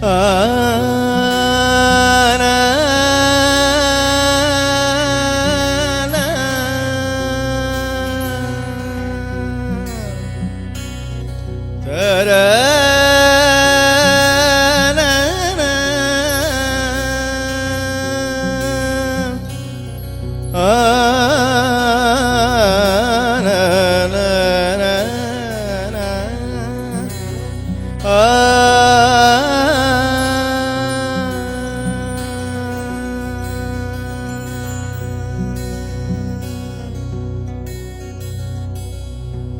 ah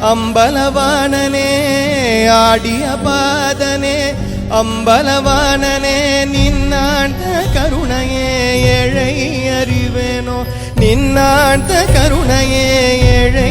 அம்பலவானனே ஆடிய பாதனே அம்பலவானனே நின்னாண்ட கருணையே ஏழை அறிவேனோ நின்னாண்ட கருணையே ஏழை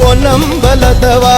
பொன்னம்பலத்தவா பொன்னம்பலத்தவா பொன்னம்பலத்தவா